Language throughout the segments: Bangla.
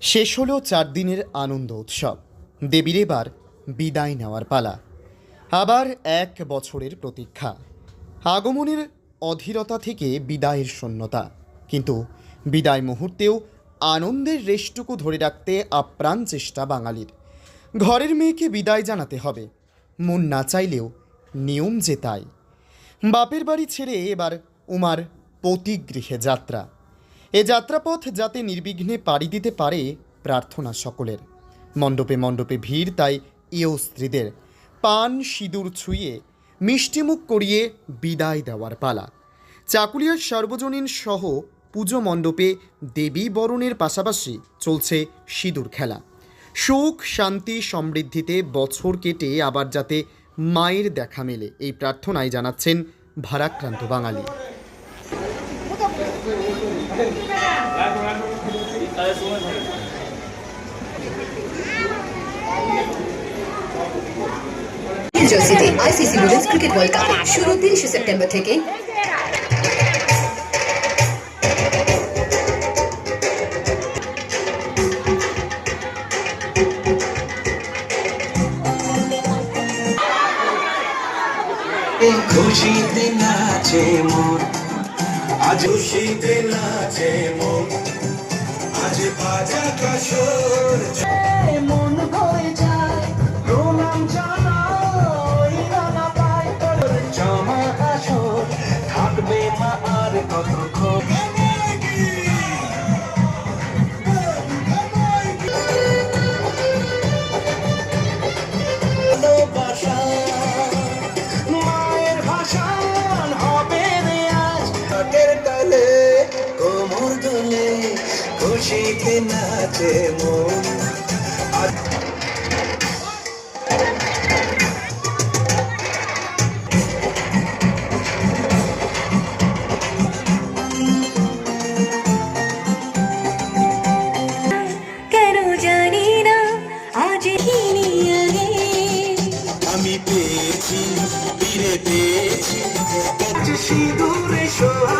শেষ হলো চার দিনের আনন্দ উৎসব। দেবীর এবার বিদায় নেওয়ার পালা। আবার এক বছরের প্রতীক্ষা। আগমনের অধীরতা থেকে বিদায়ের শূন্যতা। কিন্তু বিদায় মুহূর্তেও আনন্দের রেশটুকু ধরে রাখতে আপ্রাণ চেষ্টা বাঙালির। ঘরের মেয়েকে বিদায় জানাতে হবে। মন না চাইলেও নিয়ম যে তাই বাপের বাড়ি ছেড়ে এবার উমার পতিগৃহে যাত্রা। এ যাত্রাপথ যাতে নির্বিঘ্নে পাড়ি দিতে পারে প্রার্থনা সকলের। মণ্ডপে মণ্ডপে ভিড় তাই ইয় স্ত্রীদের। পান, সিঁদুর ছুঁয়ে, মিষ্টিমুখ করিয়ে বিদায় দেওয়ার পালা। চাকুলিয়ার সার্বজনীন সহ পুজো মণ্ডপে দেবী বরণের পাশাপাশি চলছে সিঁদুর খেলা। সুখ, শান্তি, সমৃদ্ধিতে বছর কেটে আবার যাতে মায়ের দেখা মেলে, এই প্রার্থনায় জানাচ্ছেন ভারাক্রান্ত বাঙালি। জার্সিতে ICC women's cricket world cup শুরু তিরিশে সেপ্টেম্বর থেকে। খুশিতে নাচে মন আজ খুশিতে নাচে মন আজ বাজা কাশর খুশিতে নাচে মন আমি পেয়েছি ফিরে পেয়েছি। সিঁদুরে সোহাগে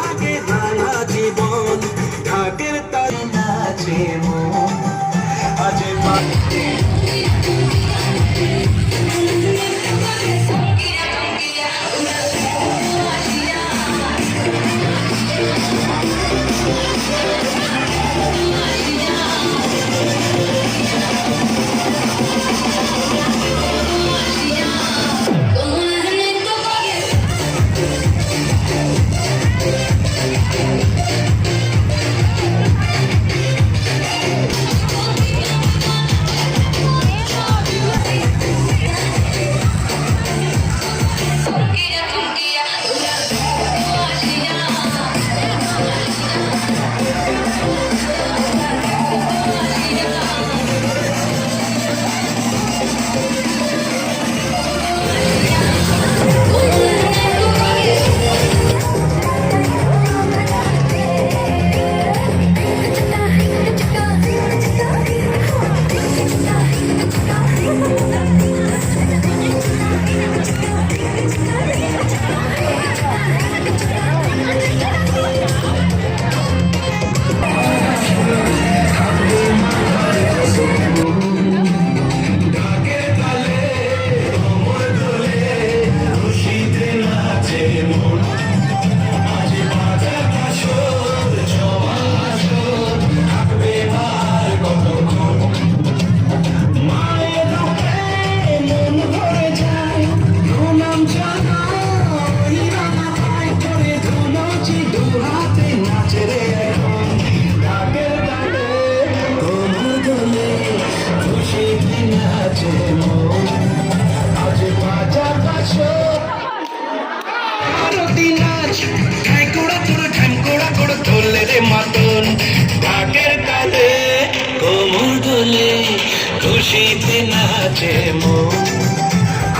খুশিতে নাচে মন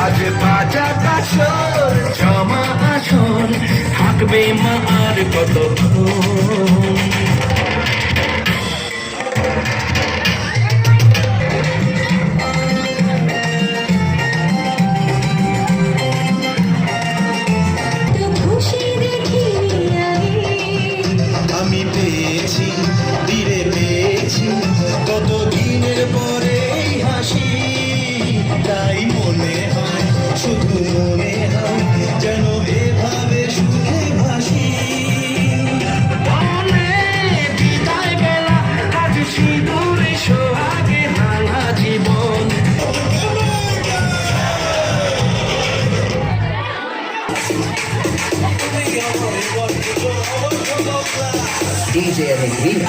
আজ বাজা কাশর জমা আসন থাকবে মা আর কতক্ষণ DJ Alegria.